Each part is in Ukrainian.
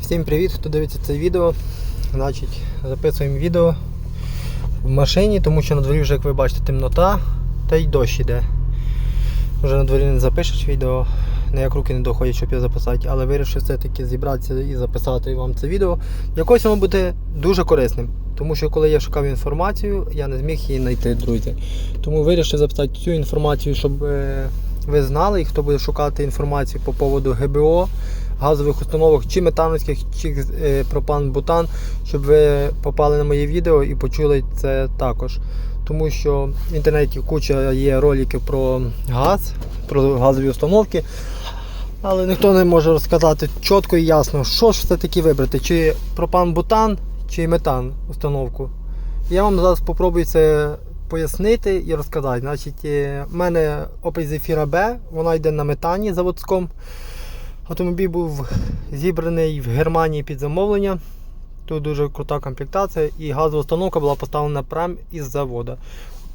Всім привіт, хто дивиться це відео. Значить, записуємо відео в машині, тому що на дворі вже, як ви бачите, темнота та й дощ іде. Вже на дворі не запишеш відео, ніяк руки не доходять, щоб його записати, але вирішив все-таки зібратися і записати вам це відео. Якось воно буде дуже корисним. Тому що коли я шукав інформацію, я не зміг її знайти, друзі. Тому вирішив записати цю інформацію, щоб е, ви знали, і хто буде шукати інформацію по поводу ГБО, газових установок, чи метановських, чи е, пропан-бутан, щоб ви попали на моє відео і почули це також. Тому що в інтернеті куча є роликів про газ, про газові установки. Але ніхто не може розказати чітко і ясно, що ж все-таки вибрати, чи пропан-бутан, чи метан установку. Я вам зараз спробую це пояснити і розказати. Значить, е, в мене Opel Zafira B, вона йде на метані заводському. Автомобіль був зібраний в Германії під замовлення. Тут дуже крута комплектація і газова установка була поставлена прямо із заводу.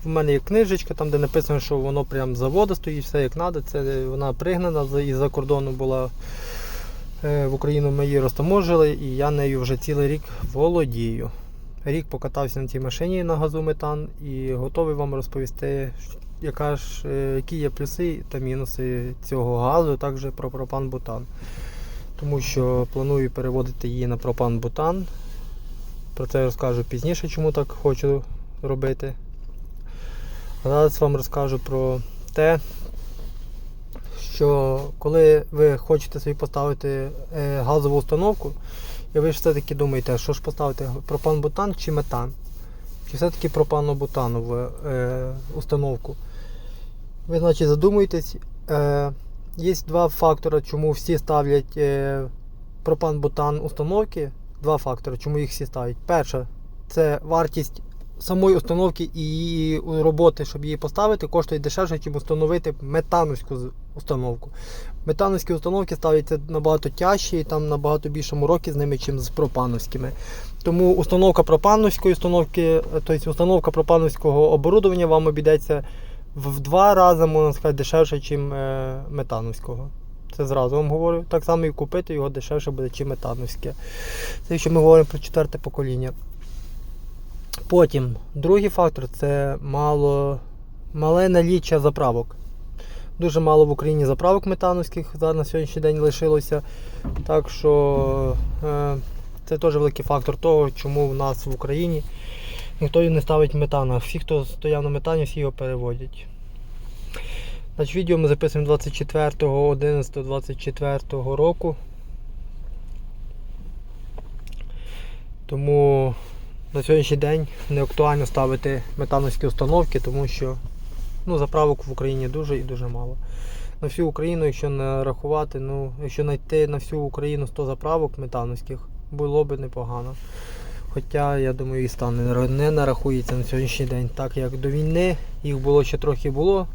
У мене є книжечка, там де написано, що воно прямо з заводу стоїть, все як треба. Це вона пригнана із-за кордону була е, в Україну. Ми її розтаможили і я нею вже цілий рік володію. Рік покатався на цій машині на газу метан і готовий вам розповісти, яка ж, е, які є плюси та мінуси цього газу, також про пропан-бутан. Тому що планую переводити її на пропан-бутан. Про це розкажу пізніше, чому так хочу робити. А зараз вам розкажу про те, що коли ви хочете собі поставити е, газову установку, і ви ж все-таки думаєте, що ж поставити пропан-бутан чи метан, чи все-таки пропано-бутанову е, установку. Ви, значить, задумуєтесь. Е, є два фактори, чому всі ставлять е, пропан-бутан установки. Два фактори, чому їх всі ставлять. Перше, це вартість самої установки і її роботи, щоб її поставити, коштує дешевше, ніж встановити метановську установку. Метановські установки ставляться набагато тяжчі і там набагато більше мороки з ними, ніж з пропановськими. Тому установка пропановської установки, е, тобто установка пропановського оборудовання вам обійдеться в два рази, можна сказати, дешевше, ніж метановського. Це зразу вам говорю. Так само і купити його дешевше буде, ніж метановське. Це якщо ми говоримо про четверте покоління. Потім другий фактор це мало, мале наліччя заправок. Дуже мало в Україні заправок метановських зараз на сьогоднішній день лишилося. Так що е, це теж великий фактор того, чому в нас в Україні ніхто не ставить метана. Всі, хто стояв на метані, всі його переводять. Значить, відео ми записуємо 24.11.24 року. Тому на сьогоднішній день не актуально ставити метановські установки, тому що ну, заправок в Україні дуже і дуже мало. На всю Україну, якщо нарахувати, ну, якщо знайти на всю Україну 100 заправок метановських, було б непогано. Хоча, я думаю, і стан не нарахується на сьогоднішній день. Так як до війни їх було ще трохи було.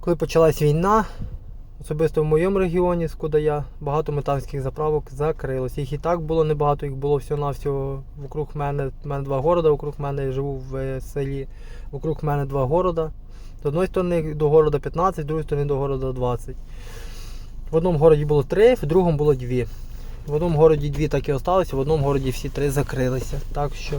Коли почалась війна, особисто в моєму регіоні, скуда я, багато метанських заправок закрилось. Їх і так було небагато, їх було всього-навсього вокруг мене. В мене два города, вокруг мене я живу в е, селі, вокруг мене два города. З одної сторони до города 15, з другої сторони до города 20. В одному городі було три, в другому було дві. В одному городі дві так і залишилися, в одному городі всі три закрилися. Так що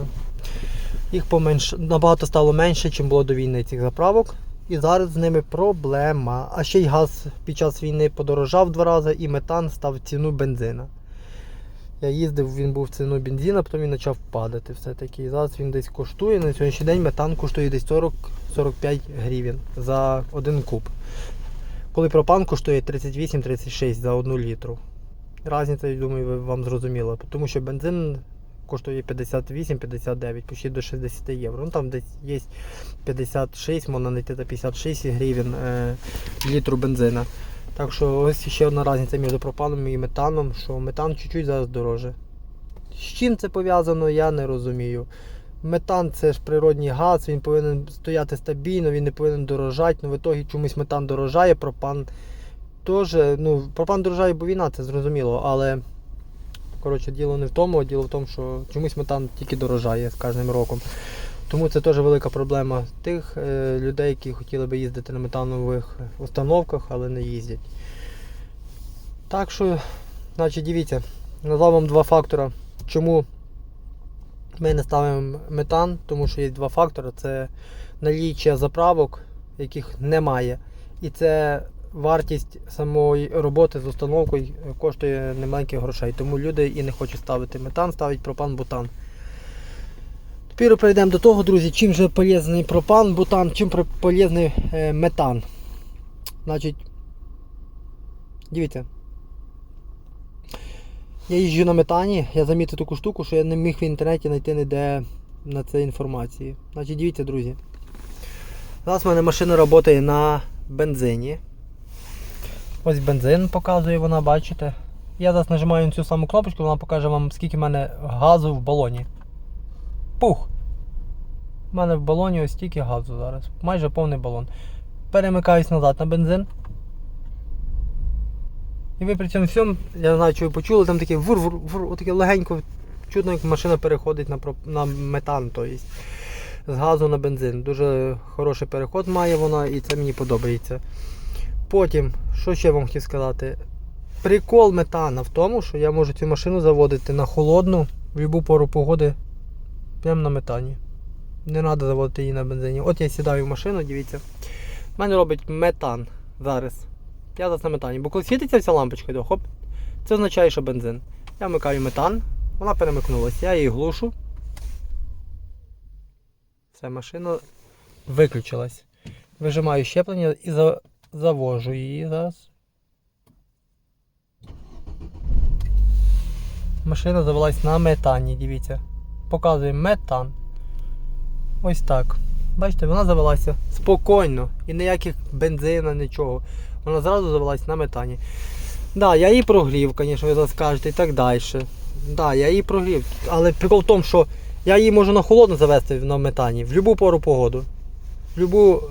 їх поменш... набагато стало менше, ніж було до війни цих заправок. І зараз з ними проблема. А ще й газ під час війни подорожав два рази і метан став ціну бензина. Я їздив, він був в ціну бензина, потім він почав падати все-таки. І зараз він десь коштує. На сьогоднішній день метан коштує десь 40-45 гривень за один куб. Коли пропан коштує 38-36 за одну літру. Разниця, я думаю, вам зрозуміла. Тому що бензин коштує 58-59, почти до 60 євро. Ну там десь є 56, можна знайти за 56 гривень е, літру бензина. Так що ось ще одна різниця між пропаном і метаном, що метан чуть-чуть зараз дороже. З чим це пов'язано, я не розумію. Метан це ж природній газ, він повинен стояти стабільно, він не повинен дорожати. Ну в ітогі чомусь метан дорожає, пропан теж. Ну, пропан дорожає, бо війна, це зрозуміло, але коротше, діло не в тому, а діло в тому, що чомусь метан тільки дорожає з кожним роком. Тому це теж велика проблема тих е, людей, які хотіли би їздити на метанових установках, але не їздять. Так що, значить, дивіться, назвав вам два фактора, чому ми не ставимо метан, тому що є два фактори: це наліччя заправок, яких немає. І це вартість самої роботи з установкою коштує немаленьких грошей. Тому люди і не хочуть ставити метан, ставить пропан-бутан. Тепер перейдемо до того, друзі, чим же полезний пропан, бутан, чим полезний е, метан. Значить, дивіться. Я їжджу на метані, я замітив таку штуку, що я не міг в інтернеті знайти ніде на це інформації. Значить, дивіться, друзі. Зараз в мене машина працює на бензині. Ось бензин показує вона, бачите. Я зараз нажимаю на цю саму кнопочку, вона покаже вам, скільки в мене газу в балоні. Пух! У мене в балоні ось стільки газу зараз. Майже повний балон. Перемикаюсь назад на бензин. І ви при цьому всьому, я не знаю, чи ви почули, там таке вур-вур-вур, отаке легенько, чудно, як машина переходить на, на метан, тобто з газу на бензин. Дуже хороший переход має вона і це мені подобається. Потім, що ще вам хотів сказати? Прикол метана в тому, що я можу цю машину заводити на холодну в будь-яку пору погоди прямо на метані. Не треба заводити її на бензині. От я сідаю в машину, дивіться. В мене робить метан зараз. Я зараз на метані. Бо коли світиться вся лампочка, то хоп, це означає, що бензин. Я вмикаю метан, вона перемикнулася. Я її глушу. Все, машина виключилась. Вижимаю щеплення і за... завожу її зараз. Машина завелась на метані, дивіться. Показує метан. Ось так. Бачите, вона завелася спокійно і ніяких бензина, нічого. Вона зразу завелась на метані. Да, я її прогрів, звісно, ви зараз скажете і так далі. Да, я її прогрів. Але прикол в тому, що я її можу на холодно завести на метані в будь-яку пору погоду. В будь-яку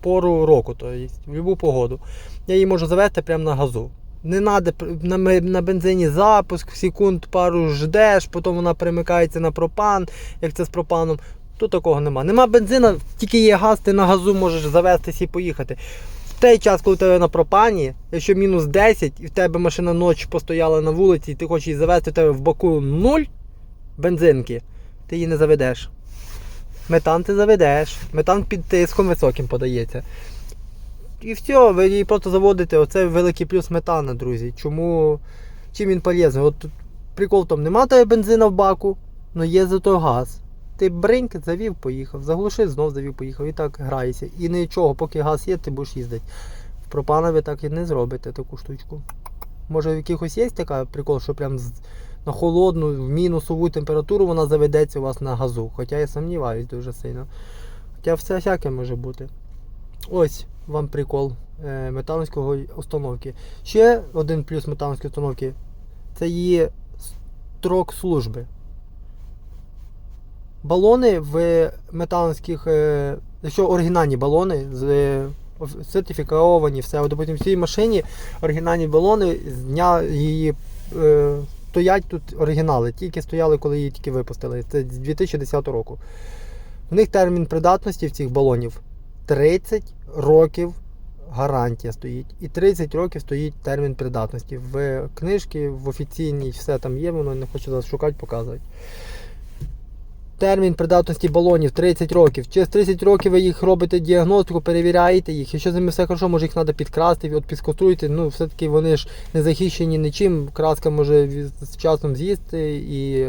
пору року, то є, в будь-яку погоду. Я її можу завести прямо на газу. Не треба на, на бензині запуск, секунд пару ждеш, потім вона перемикається на пропан, як це з пропаном. Тут такого нема. Нема бензина, тільки є газ, ти на газу можеш завестись і поїхати. В той час, коли ти на пропані, якщо мінус 10 і в тебе машина ночі постояла на вулиці, і ти хочеш її завести, в тебе в боку 0 бензинки, ти її не заведеш. Метан ти заведеш. Метан під тиском високим подається. І все, ви її просто заводите. Оце великий плюс метана, друзі. Чому чим він полезний? От прикол тому, нема тебе бензина в баку, але є зато газ. Ти бриньк завів, поїхав, заглушив, знов завів, поїхав і так граєшся. І нічого, поки газ є, ти будеш їздити. В пропана ви так і не зробите таку штучку. Може в якихось є така прикол, що прям з- на холодну, в мінусову температуру вона заведеться у вас на газу. Хоча я сумніваюсь дуже сильно. Хоча все всяке може бути. Ось вам прикол е, метановської установки. Ще один плюс метановської установки це її строк служби. Балони в метановських, е, якщо оригінальні балони з е, сертифіковані, все, от, допустим, в цій машині оригінальні балони з дня її е, стоять тут оригінали, тільки стояли, коли її тільки випустили. Це з 2010 року. В них термін придатності в цих балонів 30 років гарантія стоїть. І 30 років стоїть термін придатності. В книжці, в офіційній все там є, воно не хочу зараз шукати, показувати. Термін придатності балонів 30 років. Через 30 років ви їх робите діагностику, перевіряєте їх. Якщо з ними все хорошо, може їх треба підкрасти, от підсконструйте. Ну, все-таки вони ж не захищені нічим. Краска може з часом з'їсти і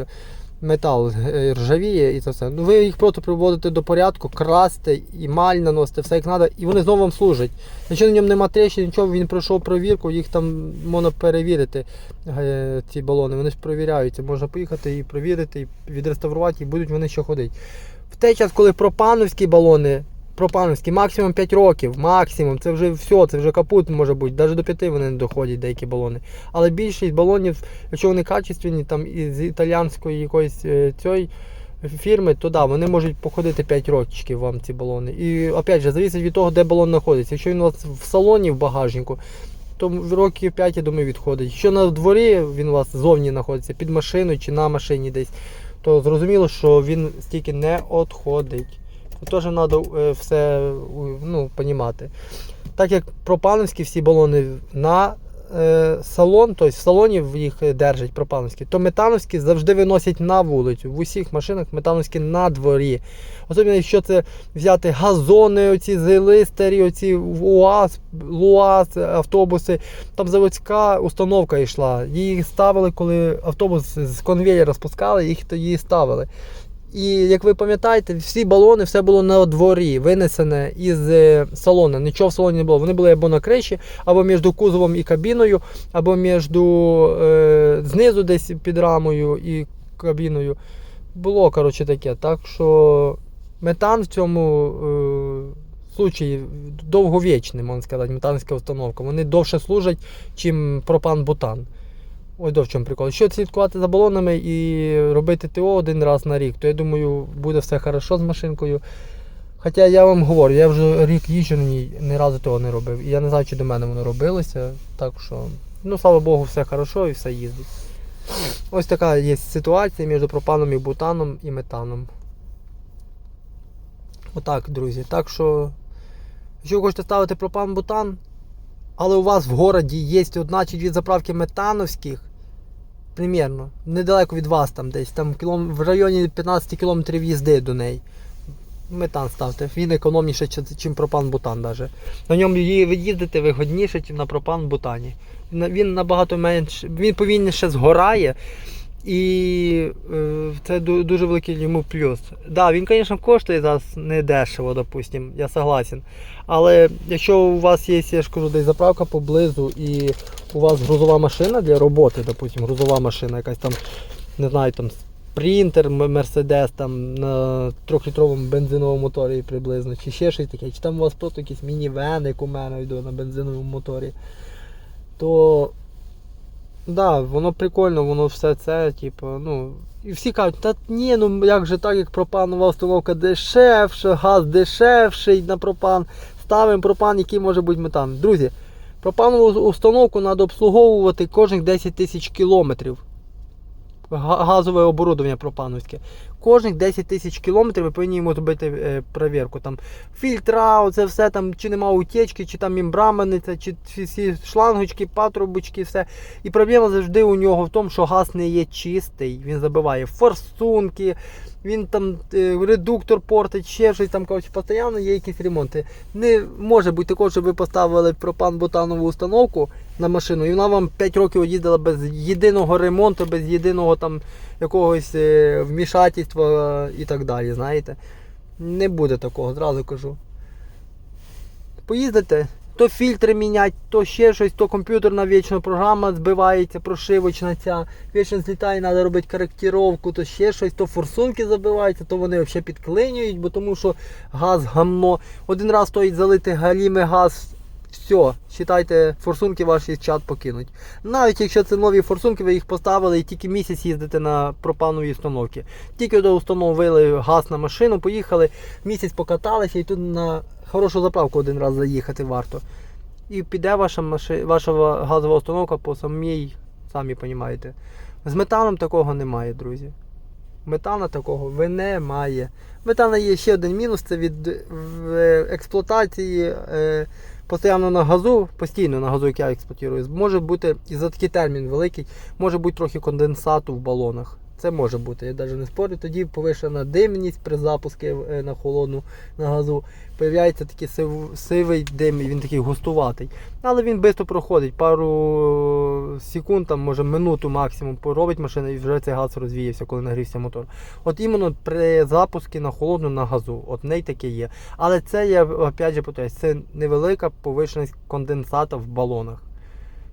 метал е, ржавіє і це все. Ну ви їх просто приводите до порядку, красти, і маль наносите, все як треба, і вони знову вам служать. Якщо на ньому нема трещин, нічого, він пройшов провірку, їх там можна перевірити, е, ці балони. Вони ж провіряються. Можна поїхати і провірити, і відреставрувати, і будуть вони ще ходити. В той час, коли пропановські балони, пропановські, максимум 5 років, максимум, це вже все, це вже капут може бути, навіть до 5 вони не доходять деякі балони. Але більшість балонів, якщо вони качественні, там із італіянської якоїсь е, цієї фірми, то да, вони можуть походити 5 років вам ці балони. І опять же, залежить від того, де балон знаходиться. Якщо він у вас в салоні, в багажнику, то років 5, я думаю, відходить. Якщо на дворі він у вас зовні знаходиться, під машиною чи на машині десь, то зрозуміло, що він стільки не відходить. Це теж треба все ну, понімати. Так як пропановські всі балони на е, салон, тобто в салоні їх держать пропановські, то метановські завжди виносять на вулицю. В усіх машинах метановські на дворі. Особливо, якщо це взяти газони, оці зили старі, оці УАЗ, ЛУАЗ, автобуси. Там заводська установка йшла. Її ставили, коли автобус з конвеєра спускали, їх тоді ставили. І як ви пам'ятаєте, всі балони, все було на дворі, винесене із е, салону. Нічого в салоні не було. Вони були або на криші, або між кузовом і кабіною, або між е, знизу десь під рамою і кабіною. Було, коротше, таке. Так що метан в цьому е, случаї довговічний, можна сказати, метанська установка. Вони довше служать, чим пропан-бутан. Ось до в чому прикол. Якщо слідкувати за балонами і робити ТО один раз на рік, то я думаю, буде все хорошо з машинкою. Хоча я вам говорю, я вже рік їжджу на ній, ні разу того не робив. І я не знаю, чи до мене воно робилося. Так що, ну слава Богу, все хорошо і все їздить. Ось така є ситуація між пропаном і бутаном і метаном. Отак, друзі. Так що, якщо ви хочете ставити пропан-бутан, але у вас в городі є одна чи дві заправки метановських, примірно, недалеко від вас там десь, там кілом, в районі 15 кілометрів їзди до неї. Метан ставте, він економніше, ніж пропан-бутан навіть. На ньому від'їздити вигодніше, ніж на пропан-бутані. Він набагато менш, він повільніше згорає. І е, це дуже великий йому плюс. Да, він, звісно, коштує зараз не дешево, допустим, я согласен. Але якщо у вас є, я ж кажу, десь заправка поблизу і у вас грузова машина для роботи, допустим, грузова машина, якась там, не знаю, там спринтер, Мерседес там на трьохлітровому бензиновому моторі приблизно, чи ще щось таке, чи там у вас просто якийсь мінівен, як у мене йде на бензиновому моторі, то Да, воно прикольно, воно все це, типу, ну. І всі кажуть, та ні, ну як же так, як пропанова установка дешевша, газ дешевший на пропан. Ставимо пропан, який може бути метан. Друзі, пропанову установку треба обслуговувати кожних 10 тисяч кілометрів. Газове оборудовання пропановське. Кожних 10 тисяч кілометрів ви повинні йому зробити е, перевірку. Там фільтра, оце все там, чи нема утечки, чи там мембрамениця, чи всі шлангочки, патрубочки, все. І проблема завжди у нього в тому, що газ не є чистий. Він забиває форсунки, він там е, редуктор портить, ще щось там коротше, постійно є якісь ремонти. Не може бути такого, щоб ви поставили пропан-бутанову установку на машину, і вона вам 5 років їздила без єдиного ремонту, без єдиного там якогось е, вмішательства і так далі. Знаєте? Не буде такого, зразу кажу. Поїздите, то фільтри міняти, то ще щось, то комп'ютерна вічно програма збивається, прошивочна ця, вічно злітає, треба робити коректировку, то ще щось, то форсунки забиваються, то вони взагалі підклинюють, бо тому що газ гамно. Один раз стоїть залити галіми газ. Все, вважайте, форсунки ваші чат покинуть. Навіть якщо це нові форсунки, ви їх поставили і тільки місяць їздите на пропановій установці. Тільки до установили газ на машину, поїхали, місяць покаталися і тут на хорошу заправку один раз заїхати варто. І піде ваша, маши... ваша газова установка по самій, самі розумієте. З метаном такого немає, друзі. Метана такого ви немає. Метана є ще один мінус, це від експлуатації е, постійно на газу, постійно на газу, як я експлуатую, може бути, і за такий термін великий, може бути трохи конденсату в балонах. Це може бути, я навіть не спорю. Тоді повишена димність при запуску е, на холодну на газу. Появляється такий сив, сивий дим, він такий густуватий. Але він швидко проходить. Пару секунд, там, може минуту максимум поробить машина і вже цей газ розвіявся, коли нагрівся мотор. От іменно при запуску на холодну на газу, от неї таке є. Але це я опять же повторюсь, це невелика повишеність конденсата в балонах.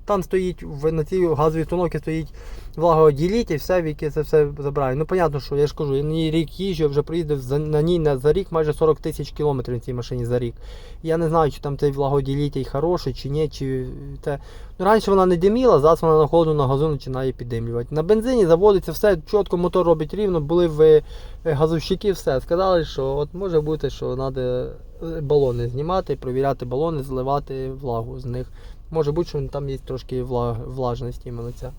Там стоїть на цій газовій установці стоїть влагооділитель, все, в яке це все забирає. Ну, понятно, що я ж кажу, я на ній рік їжджу, вже проїздив на ній на, за рік майже 40 тисяч кілометрів на цій машині за рік. Я не знаю, чи там цей влагооділитель хороший, чи ні, чи те. Ну, раніше вона не диміла, зараз вона на холоду на газу починає піддимлювати. На бензині заводиться все, чітко мотор робить рівно, були в е, газовщики, все. Сказали, що от може бути, що треба балони знімати, провіряти балони, зливати влагу з них. Може бути, що там є трошки вла... влажність іменно ця.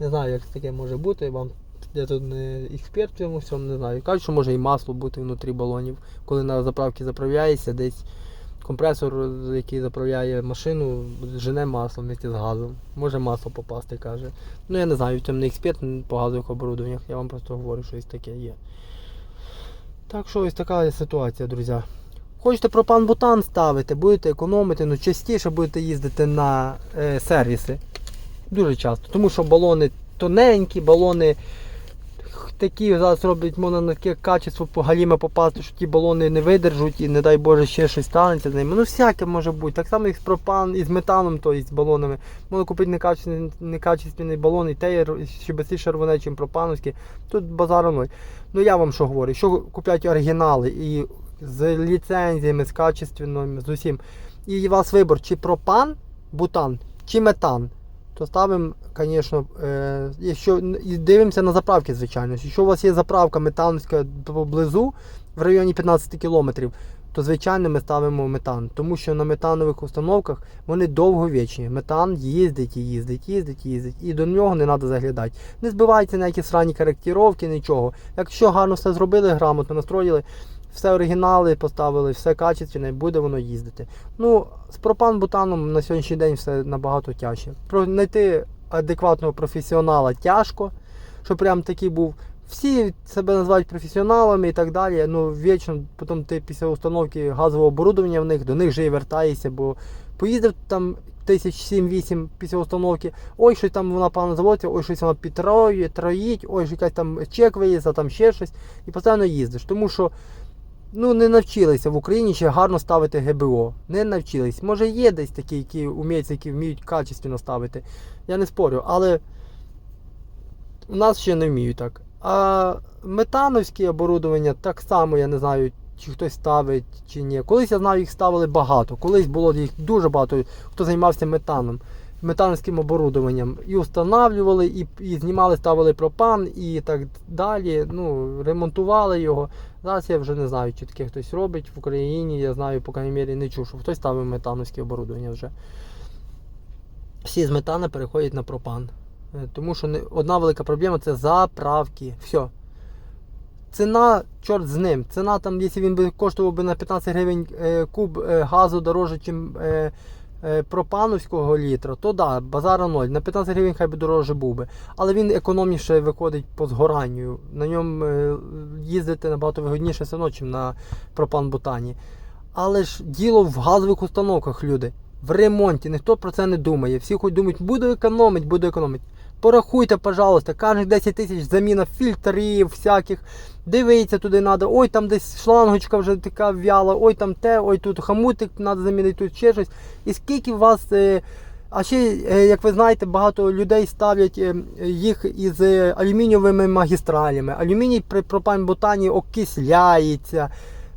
Не знаю, як таке може бути. Вам я тут не експерт в цьому всьому не знаю. Кажуть, що може і масло бути внутрі балонів, коли на заправці заправляєшся, десь компресор, який заправляє машину, жене масло вместе з газом. Може масло попасти, каже. Ну я не знаю, в цьому не експерт по газових оборудованнях, я вам просто говорю, що ось таке є. Так що ось така ситуація, друзі. Хочете пропан-бутан ставити, будете економити, ну частіше будете їздити на е, сервіси. Дуже часто. Тому що балони тоненькі, балони такі зараз роблять можна на таке качество по галіме попасти, що ті балони не видержуть і не дай Боже ще щось станеться з ними. Ну всяке може бути. Так само і з пропан, і з метаном, то і з балонами. Можна купити некачественний, некачественний балон, і те ще швидше рване, ніж пропановський. Тут базару ноль. Ну я вам що говорю, що купляють оригінали і з ліцензіями, з качественними, з усім. І у вас вибор, чи пропан, бутан, чи метан то ставимо, звісно, е, якщо і дивимося на заправки, звичайно. Якщо у вас є заправка метановська поблизу в районі 15 кілометрів, то звичайно ми ставимо метан. Тому що на метанових установках вони довговічні. Метан їздить і їздить, їздить, їздить. І до нього не треба заглядати. Не збивайте на якісь ранні коректировки, нічого. Якщо гарно все зробили, грамотно настроїли, все оригінали поставили, все качественне, буде воно їздити. Ну, з пропан-бутаном на сьогоднішній день все набагато тяжче. Знайти адекватного професіонала тяжко, щоб прям такий був. Всі себе називають професіоналами і так далі. Ну, вічно, потім ти після установки газового оборудовання в них, до них вже і вертаєшся, бо поїздив там тисяч сім-вісім після установки, ой, щось там вона погано заводиться, ой, щось вона підтроє, троїть, ой, якась там чек виїзд, там ще щось. І постійно їздиш. Тому що ну, не навчилися в Україні ще гарно ставити ГБО. Не навчились. Може є десь такі, які вміють, які вміють качественно ставити. Я не спорю, але у нас ще не вміють так. А метановські оборудовання так само, я не знаю, чи хтось ставить, чи ні. Колись я знаю, їх ставили багато. Колись було їх дуже багато, хто займався метаном, метановським оборудованням. І встановлювали, і, і знімали, ставили пропан і так далі. Ну, ремонтували його. Зараз я вже не знаю, чи таке хтось робить в Україні. Я знаю, по крайній мірі, не чув, що хтось ставив метановське оборудовання вже. Всі з метана переходять на пропан. Е, Тому що не- одна велика проблема це заправки. Все. Ціна, чорт з ним. Ціна там, якщо він би коштував би на 15 гривень е, куб е, газу дороже, ніж пропановського літра, то да, базара ноль. На 15 гривень хай би дороже був би. Але він економніше виходить по згоранню. На ньому е, їздити набагато вигодніше все одно, ніж на пропан-бутані. Але ж діло в газових установках, люди. В ремонті ніхто про це не думає. Всі хоч думають, буду економити, буду економити. Порахуйте, пожалуйста, кожних 10 тисяч заміна фільтрів всяких. Дивіться туди треба. Ой, там десь шлангочка вже така в'яла, ой там те, ой тут хамутик треба замінити, тут ще щось. І скільки у вас. Е, а ще, е, як ви знаєте, багато людей ставлять е, їх із алюмінієвими магістралями. Алюміній при пропан-бутані окисляється.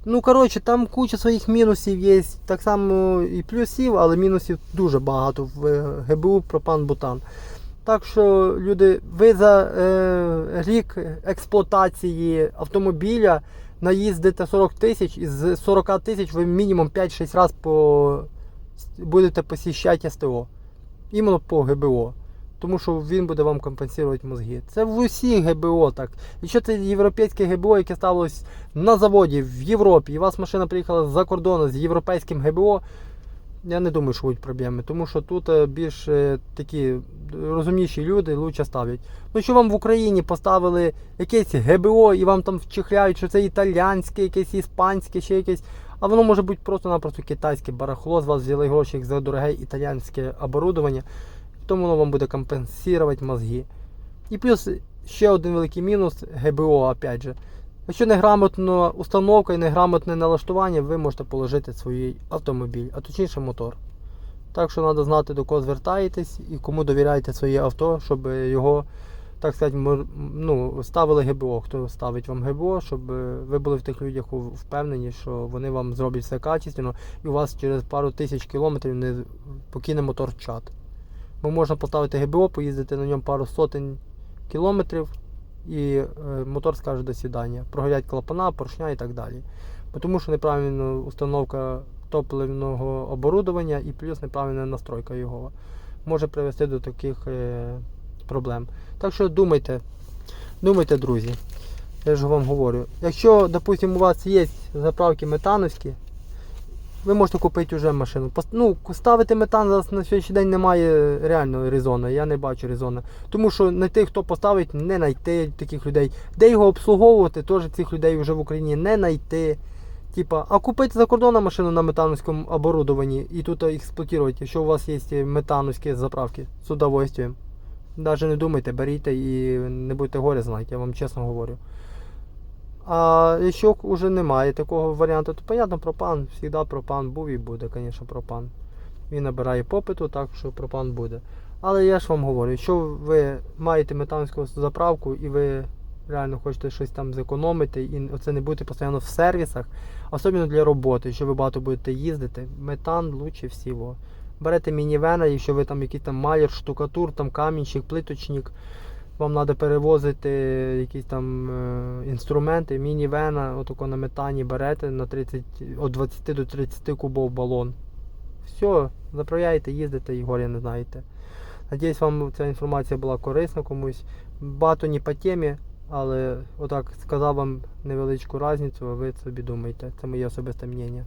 Ну, коротше, там куча своїх мінусів є. Так само і плюсів, але мінусів дуже багато в ГБУ пропан-бутан. Так що, люди, ви за е, рік експлуатації автомобіля наїздите 40 тисяч, і з 40 тисяч ви мінімум 5-6 разів по, будете посіщати СТО. Іменно по ГБО. Тому що він буде вам компенсувати мозги. Це в усіх ГБО так. Якщо це європейське ГБО, яке ставилось на заводі в Європі, і у вас машина приїхала з-за кордону з європейським ГБО, я не думаю, що будуть проблеми. Тому що тут е, більш е, такі розумніші люди лучше ставлять. Ну що вам в Україні поставили якесь ГБО і вам там вчихляють, що це італійське, якесь іспанське, ще якесь. А воно може бути просто-напросто китайське барахло, з вас взяли гроші за дороге італійське оборудовання, тому воно вам буде компенсувати мозги. І плюс ще один великий мінус ГБО, опять же. Якщо неграмотна установка і неграмотне налаштування, ви можете положити свій автомобіль, а точніше мотор. Так що треба знати, до кого звертаєтесь і кому довіряєте своє авто, щоб його, так сказати, ну, ставили ГБО. Хто ставить вам ГБО, щоб ви були в тих людях впевнені, що вони вам зроблять все качественно і у вас через пару тисяч кілометрів не покине мотор чат. Бо можна поставити ГБО, поїздити на ньому пару сотень кілометрів і е, мотор скаже до свидання. Прогорять клапана, поршня і так далі. Тому що неправильна установка топливного оборудовання і плюс неправильна настройка його може привести до таких е, проблем. Так що думайте, думайте, друзі. Я ж вам говорю. Якщо, допустимо, у вас є заправки метановські, ви можете купити вже машину. Ну, ставити метан зараз на сьогоднішній день немає реально резона. Я не бачу резона. Тому що знайти, хто поставить, не знайти таких людей. Де його обслуговувати, теж цих людей вже в Україні не знайти. Типа, а купити за кордоном машину на метановському оборудованні і тут експлуатувати, якщо у вас є метановські заправки з удовольствием. Навіть не думайте, беріть і не будете горя знати, я вам чесно говорю. А якщо вже немає такого варіанту, то понятно, пропан, завжди пропан був і буде, звісно, пропан. Він набирає попиту, так що пропан буде. Але я ж вам говорю, якщо ви маєте метанську заправку і ви реально хочете щось там зекономити, і оце не будете постійно в сервісах, особливо для роботи, якщо ви багато будете їздити, метан лучше всього. Берете мінівена, якщо ви там якийсь там маляр, штукатур, там камінщик, плиточник, вам треба перевозити якісь там е, інструменти, мінівена, отако на метані берете на 30, від 20 до 30 кубов балон. Все, заправляєте, їздите і горя не знаєте. Надіюсь, вам ця інформація була корисна комусь. Багато не по темі, але отак сказав вам невеличку різницю, а ви собі думаєте. Це моє особисте мнення.